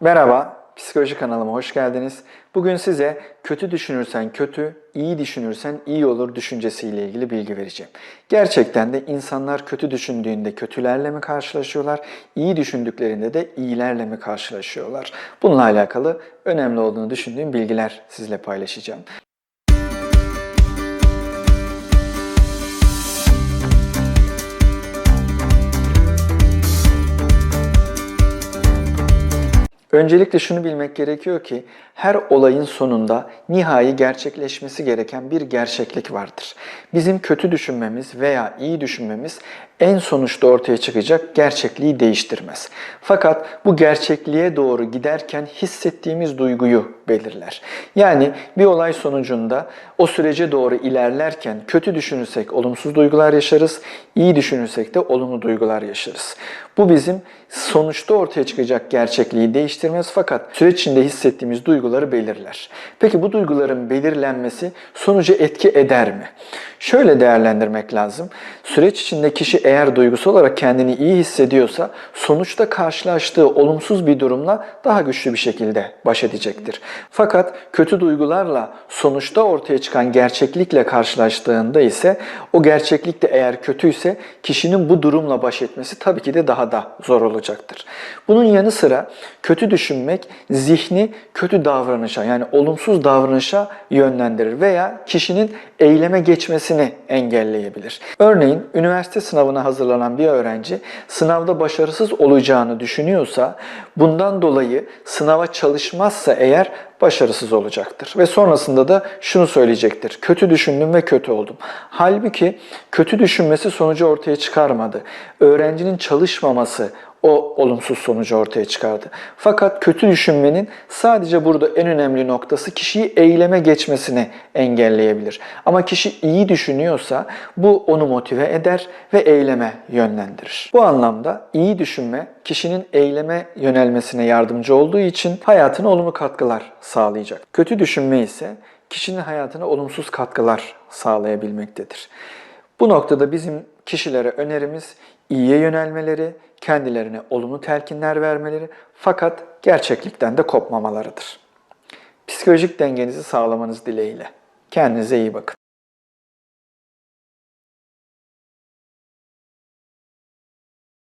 Merhaba, Psikoloji kanalıma hoş geldiniz. Bugün size kötü düşünürsen kötü, iyi düşünürsen iyi olur düşüncesiyle ilgili bilgi vereceğim. Gerçekten de insanlar kötü düşündüğünde kötülerle mi karşılaşıyorlar, iyi düşündüklerinde de iyilerle mi karşılaşıyorlar? Bununla alakalı önemli olduğunu düşündüğüm bilgiler sizle paylaşacağım. Öncelikle şunu bilmek gerekiyor ki her olayın sonunda nihai gerçekleşmesi gereken bir gerçeklik vardır. Bizim kötü düşünmemiz veya iyi düşünmemiz en sonuçta ortaya çıkacak gerçekliği değiştirmez. Fakat bu gerçekliğe doğru giderken hissettiğimiz duyguyu belirler. Yani bir olay sonucunda o sürece doğru ilerlerken kötü düşünürsek olumsuz duygular yaşarız, iyi düşünürsek de olumlu duygular yaşarız. Bu bizim sonuçta ortaya çıkacak gerçekliği değiştirmez fakat süreç içinde hissettiğimiz duyguları belirler. Peki bu duyguların belirlenmesi sonuca etki eder mi? Şöyle değerlendirmek lazım. Süreç içinde kişi eğer duygusal olarak kendini iyi hissediyorsa sonuçta karşılaştığı olumsuz bir durumla daha güçlü bir şekilde baş edecektir. Fakat kötü duygularla sonuçta ortaya çıkan gerçeklikle karşılaştığında ise o gerçeklik de eğer kötüyse kişinin bu durumla baş etmesi tabii ki de daha da zor olacaktır. Bunun yanı sıra kötü düşünmek zihni kötü davranışa yani olumsuz davranışa yönlendirir veya kişinin eyleme geçmesini engelleyebilir. Örneğin üniversite sınavına hazırlanan bir öğrenci sınavda başarısız olacağını düşünüyorsa bundan dolayı sınava çalışmazsa eğer başarısız olacaktır. Ve sonrasında da şunu söyleyecektir. Kötü düşündüm ve kötü oldum. Halbuki kötü düşünmesi sonucu ortaya çıkarmadı. Öğrencinin çalışmaması o olumsuz sonucu ortaya çıkardı. Fakat kötü düşünmenin sadece burada en önemli noktası kişiyi eyleme geçmesini engelleyebilir. Ama kişi iyi düşünüyorsa bu onu motive eder ve eyleme yönlendirir. Bu anlamda iyi düşünme kişinin eyleme yönelmesine yardımcı olduğu için hayatına olumlu katkılar sağlayacak. Kötü düşünme ise kişinin hayatına olumsuz katkılar sağlayabilmektedir. Bu noktada bizim kişilere önerimiz iyiye yönelmeleri, kendilerine olumlu telkinler vermeleri fakat gerçeklikten de kopmamalarıdır. Psikolojik dengenizi sağlamanız dileğiyle. Kendinize iyi bakın.